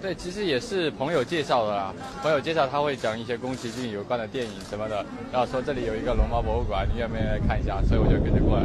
对其实也是朋友介绍的啦。朋友介绍他会讲一些宫崎骏有关的电影什么的然后说这里有一个龙猫博物馆你愿不愿意来看一下？所以我就跟着过来。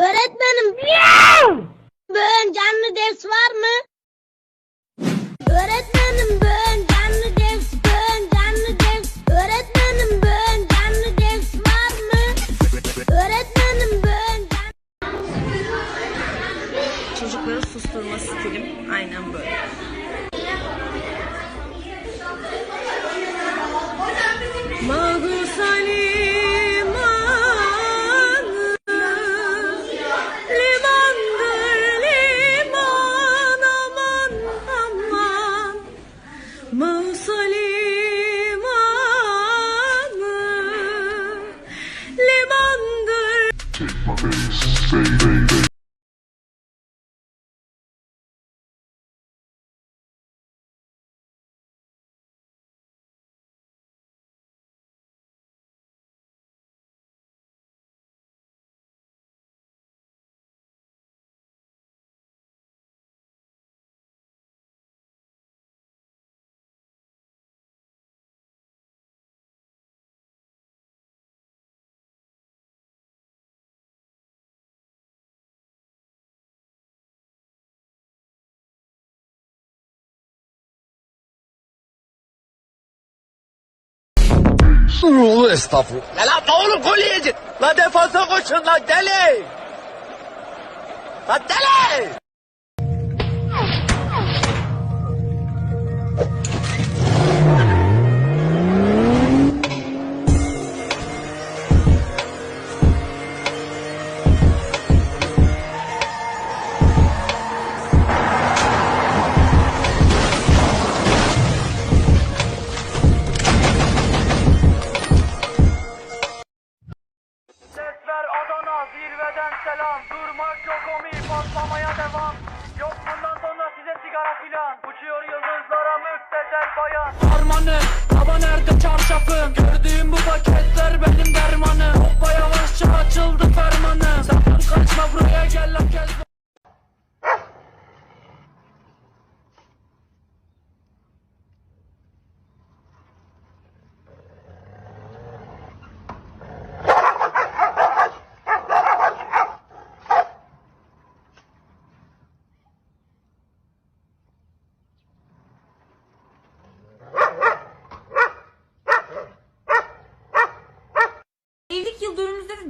Öğretmenim bugün canlı ders var mı? Öğretmenim bugün canlı ders, bugün canlı ders. Öğretmenim bugün canlı ders var mı? Öğretmenim bugün canlı Çocukları susturma stilim aynen böyle. Magusa Take my bass, say, say, say. Ruhu estağfurullah. Ya lan oğlum gol yiyecek. Lan defansa koşun lan deli. Lan deli. Selam Durmak yok omi patlamaya devam. Yok bundan sonra size sigara filan. Uçuyor yıldızlara müptezel bayan. Harmanım baba nerede çarşafım Gördüğüm bu paketler benim dermanım. Hoppa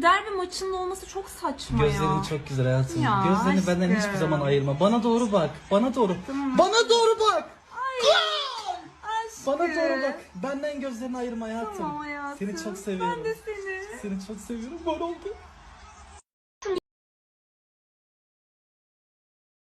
derbi maçının olması çok saçma ya. Gözlerin çok güzel hayatım. Ya, Gözlerini benden aşkım. hiçbir zaman ayırma. Bana doğru bak. Bana doğru. Bana doğru bak. Bana doğru bak. Benden gözlerini ayırma hayatım. Tamam hayatım. Seni çok seviyorum. Ben de seni. Seni çok seviyorum. Var oldu.